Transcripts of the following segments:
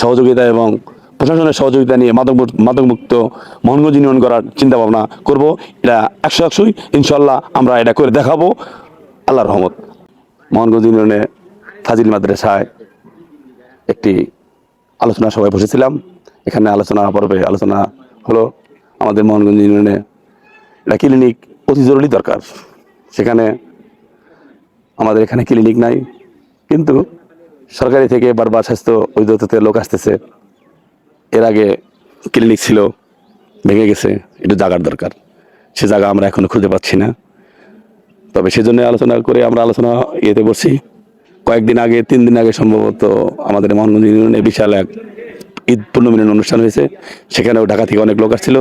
সহযোগিতা এবং প্রশাসনের সহযোগিতা নিয়ে মাদক মাদকমুক্ত মোহনগঞ্জ ইউনিয়ন করার চিন্তা ভাবনা করব। এটা একশো একশোই ইনশাল্লাহ আমরা এটা করে দেখাবো। আল্লাহ রহমত। মোহনগঞ্জ ইউনিয়নে ফাজিল মাদ্রাসায় একটি আলোচনা সভায় বসেছিলাম। এখানে আলোচনা পর্বে আলোচনা হলো আমাদের মোহনগঞ্জ ইউনিয়নে একটা ক্লিনিক অতি জরুরি দরকার। সেখানে আমাদের এখানে ক্লিনিক নাই। কিন্তু সরকারি থেকে বারবার স্বাস্থ্য অধিদপ্তর লোক আসতেছে। এর আগে ক্লিনিক ছিল, ভেঙে গেছে, একটু জায়গার দরকার। সে জায়গা আমরা এখনও খুঁজে পাচ্ছি না। তবে সেজন্য আলোচনা করে আমরা আলোচনা ইয়েতে বসছি কয়েকদিন আগে, তিন দিন আগে সম্ভবত আমাদের মোহানগঞ্জ ইউনিয়নে বিশাল এক ঈদ পূর্ণমিলন অনুষ্ঠান হয়েছে। সেখানেও ঢাকা থেকে অনেক লোক আসছিল।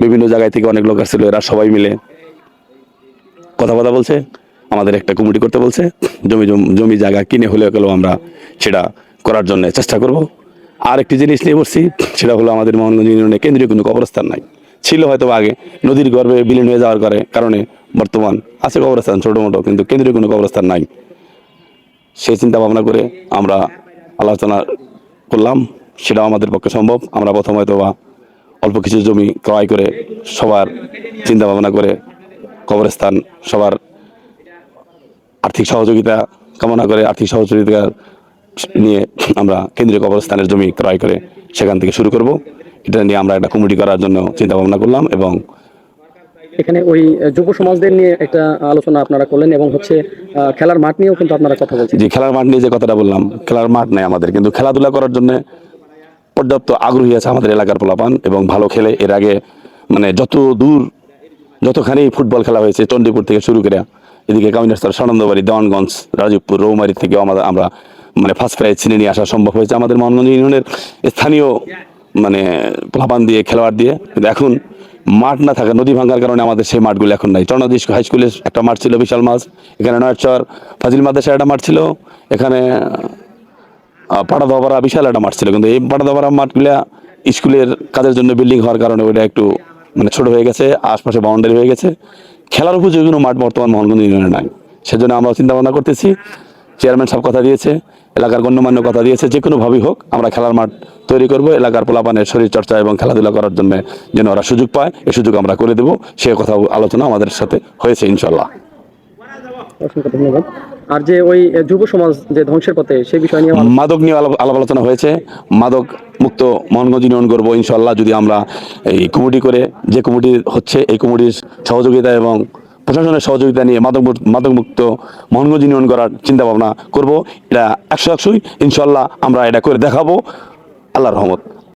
বিভিন্ন জায়গায় থেকে অনেক লোক আসছিল, এরা সবাই মিলে। কথা কথা বলছে। আমাদের একটা কমিটি করতে বলছে, জমি জমি জায়গা কিনে হলেও গেলেও আমরা সেটা করার জন্য চেষ্টা করব। আর একটি জিনিস নিয়ে বসছি সেটা হলো আমাদের মোহনগঞ্জ ইউনিয়নে কেন্দ্রীয় কোনো কবরস্থান নাই। ছিল হয়তো আগে, নদীর গর্ভে বিলীন হয়ে যাওয়ার করে, কারণে বর্তমান আছে কবরস্থান ছোটো মোটো কিন্তু কেন্দ্রীয় কোনো কবরস্থান নাই। সেই চিন্তা ভাবনা করে আমরা আলোচনা করলাম সেটাও আমাদের পক্ষে সম্ভব। আমরা প্রথম হয়তো বা অল্প কিছু জমি ক্রয় করে সবার চিন্তা ভাবনা করে কবরস্থান সবার আর্থিক সহযোগিতা কামনা করে আর্থিক সহযোগিতা নিয়ে আমরা কেন্দ্রীয় কবরস্থানের জমি ক্রয় করে সেখান থেকে শুরু করব। এটা নিয়ে আমরা একটা কমিটি করার জন্য চিন্তা ভাবনা করলাম এবং এখানে ওই যুব সমাজদের নিয়ে একটা আলোচনা আপনারা করলেন এবং হচ্ছে খেলার মাঠ নিয়েও কিন্তু আপনারা কথা বলছেন। যে খেলার মাঠ নিয়ে যে কথাটা বললাম খেলার মাঠ নেই আমাদের কিন্তু খেলাধুলা করার জন্য পর্যাপ্ত আগ্রহী আছে আমাদের এলাকার পোলাপান এবং ভালো খেলে। এর আগে মানে যত দূর যতখানি ফুটবল খেলা হয়েছে চণ্ডীপুর থেকে শুরু করে এদিকে কামিনাস্তর সানন্দবাড়ি দেওয়ানগঞ্জ রাজীবপুর রৌমারি থেকে আমাদের আমরা মানে ফার্স্ট প্রাইজ ছিনে নিয়ে আসা সম্ভব হয়েছে আমাদের মোহনগঞ্জ ইউনিয়নের স্থানীয় মানে প্লাবান দিয়ে খেলোয়াড় দিয়ে। কিন্তু এখন মাঠ না থাকা নদী ভাঙার কারণে আমাদের সেই মাঠগুলো এখন নাই। চরণাদিস হাই স্কুলের একটা মাঠ ছিল বিশাল মাছ এখানে নয়চর ফাজিল মাদ্রাসার একটা মাঠ ছিল। এখানে আহ, পাড়াদহপাড়া বিশাল একটা মাঠ ছিল। কিন্তু এই পাড়াদহপাড়া মাঠগুলা স্কুলের কাজের জন্য বিল্ডিং হওয়ার কারণে ওইটা একটু মানে ছোট হয়ে গেছে আশপাশে বাউন্ডারি হয়ে গেছে। খেলার উপযোগী কোনো মাঠ বর্তমান মোহনগঞ্জ ইউনিয়নে নাই। সেজন্য আমরা চিন্তা ভাবনা করতেছি, চেয়ারম্যান সব কথা দিয়েছে, এলাকার গণ্যমান্য কথা দিয়েছে, যে কোনোভাবেই হোক আমরা খেলার মাঠ তৈরি করব, এলাকার পোলাপানের শরীরচর্চা এবং খেলাধুলা করার জন্য যেন ওরা সুযোগ পায়, এ সুযোগ আমরা করে দেবো। সে কথা আলোচনা আমাদের সাথে হয়েছে ইনশাল্লাহ অসংখ্য ধন্যবাদ। আর যে ওই যুব সমাজ যে ধ্বংসের পথে সেই বিষয় নিয়ে মাদক নিয়ে আলাপ আলোচনা হয়েছে। মাদক মুক্ত মোহনগঞ্জ ইউনিয়ন করব ইনশাল্লাহ যদি আমরা এই কমিটি করে, যে কমিটি হচ্ছে, এই কমিটির সহযোগিতা এবং প্রশাসনের সহযোগিতা নিয়ে মাদক মাদক মুক্ত মোহনগঞ্জ ইউনিয়ন করার চিন্তা ভাবনা করব। এটা একশো একশোই ইনশাল্লাহ আমরা এটা করে দেখাবো। আল্লাহর রহমত।